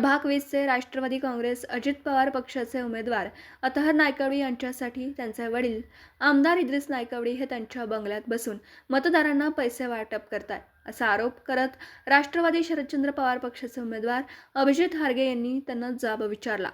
प्रभाग वीसचे राष्ट्रवादी काँग्रेस अजित पवार पक्षाचे उमेदवार अतहर नायकवडी यांच्यासाठी त्यांचे वडील आमदार इद्रिस नायकवडी हे त्यांच्या बंगल्यात बसून मतदारांना पैसे वाटप करताय असा आरोप करत राष्ट्रवादी शरदचंद्र पवार पक्षाचे उमेदवार अभिजित हारगे यांनी त्यांना जाब विचारला.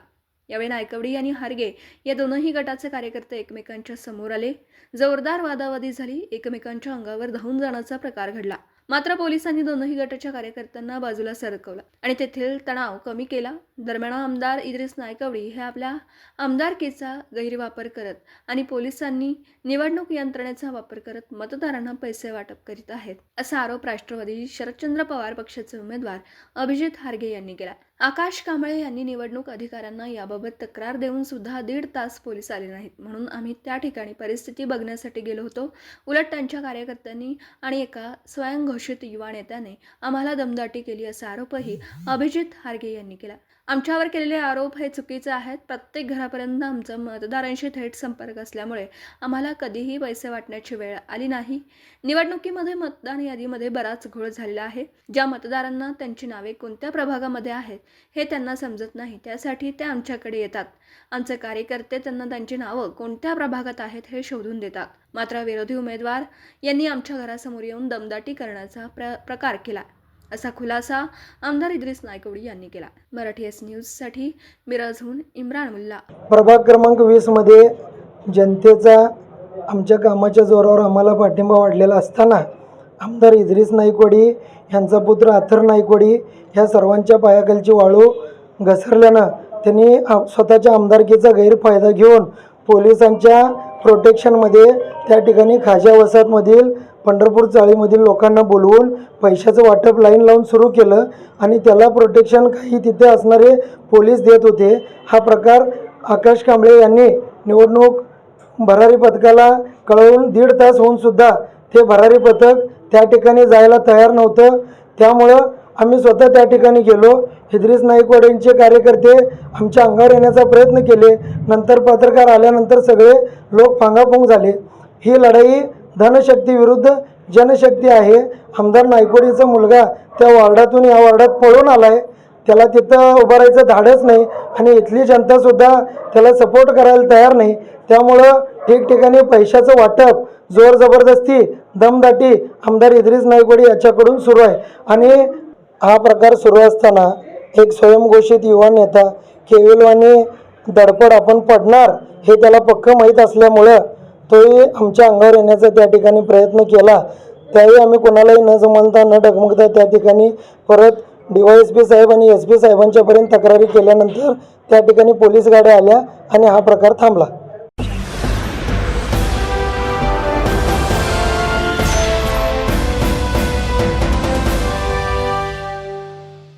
यावेळी नायकवडी आणि हारगे या दोनही गटाचे कार्यकर्ते एकमेकांच्या समोर आले. जोरदार वादावादी झाली एकमेकांच्या अंगावर धावून जाण्याचा प्रकार घडला. मात्र पोलिसांनी दोनही गटाच्या कार्यकर्त्यांना बाजूला सरकवला आणि तेथील तणाव कमी केला. दरम्यान आमदार इद्रिस नायकवडी हे आपल्या आमदारकीचा गैरवापर करत आणि पोलिसांनी निवडणूक यंत्रणेचा वापर करत मतदारांना पैसे वाटप करीत आहेत असा आरोप राष्ट्रवादी शरदचंद्र पवार पक्षाचे उमेदवार अभिजित हारगे यांनी केला. आकाश कांबळे यांनी निवडणूक अधिकाऱ्यांना याबाबत तक्रार देऊन सुद्धा दीड तास पोलीस आले नाहीत. म्हणून आम्ही त्या ठिकाणी परिस्थिती बघण्यासाठी गेलो होतो. उलट त्यांच्या कार्यकर्त्यांनी आणि एका स्वयंघोषित युवा नेत्याने आम्हाला दमदाटी केली असा आरोपही अभिजित हारगे यांनी केला. आमच्यावर केलेले आरोप हे चुकीचे आहेत. प्रत्येक घरापर्यंत आमचा मतदारांशी थेट संपर्क असल्यामुळे आम्हाला कधीही पैसे वाटण्याची वेळ आली नाही. निवडणुकीमध्ये मतदान यादीमध्ये बराच घोळ झालेला आहे. ज्या मतदारांना त्यांची नावे कोणत्या प्रभागामध्ये आहेत हे त्यांना समजत नाही. त्यासाठी ते आमच्याकडे येतात. आमचे कार्यकर्ते त्यांना त्यांची नावं कोणत्या प्रभागात आहेत हे शोधून देतात. मात्र विरोधी उमेदवार यांनी आमच्या घरासमोर येऊन दमदाटी करण्याचा प्र प्रकार केला. असा खुलासा आमदार इद्रिस नायकवडी यांनी केला. मराठी एस न्यूजसाठी मिरजहून इम्रान मुल्ला. प्रभाग क्रमांक वीसमध्ये जनतेचा आमच्या कामाच्या जोरावर आम्हाला पाठिंबा वाढलेला असताना आमदार इद्रिस नाईकवाडी यांचा पुत्र अथर नाईकवाडी ह्या सर्वांच्या पायाखालची वाळू घसरल्यानं त्यांनी स्वतःच्या आमदारकीचा गैरफायदा घेऊन पोलिसांच्या प्रोटेक्शनमध्ये त्या ठिकाणी खाजा वसाहतमधील पंढरपूर चाळीमधील लोकांना बोलवून पैशाचं वाटप लाईन लावून सुरू केलं आणि त्याला प्रोटेक्शन काही तिथे असणारे पोलीस देत होते. हा प्रकार आकाश कांबळे यांनी निवडणूक भरारी पथकाला कळवून दीड तास होऊन सुद्धा ते भरारी पथक त्या ठिकाणी जायला तयार नव्हतं. त्यामुळं आम्ही स्वतः त्या ठिकाणी गेलो. इद्रिस नाईकवाडेंचे कार्यकर्ते आमच्या अंगावर येण्याचा प्रयत्न केले. नंतर पत्रकार आल्यानंतर सगळे लोक फांगाफोंग झाले. ही लढाई धनशक्ती विरुद्ध जनशक्ती आहे. आमदार नायकोडीचा मुलगा त्या वॉर्डातून या वॉर्डात पळून आला आहे त्याला तिथं उभं राहायचं धाडच नाही आणि इथली जनतासुद्धा त्याला सपोर्ट करायला तयार नाही. त्यामुळं ठिकठिकाणी पैशाचं वाटप जोर जबरदस्ती दमदाटी आमदार इद्रिस नायकोडी याच्याकडून सुरू आहे. आणि हा प्रकार सुरू असताना एक स्वयंघोषित युवा नेता केविलवाणी दडपड आपण पडणार हे त्याला पक्क माहीत असल्यामुळं तोही आमच्या अंगावर येण्याचा त्या ठिकाणी प्रयत्न केला. त्यावेळी आम्ही कोणालाही न जमलता न डगमगता त्या ठिकाणी परत डी वाय एस पी साहेब आणि एस पी साहेबांच्यापर्यंत तक्रारी केल्यानंतर त्या ठिकाणी पोलीस गाड्या आल्या आणि हा प्रकार थांबला.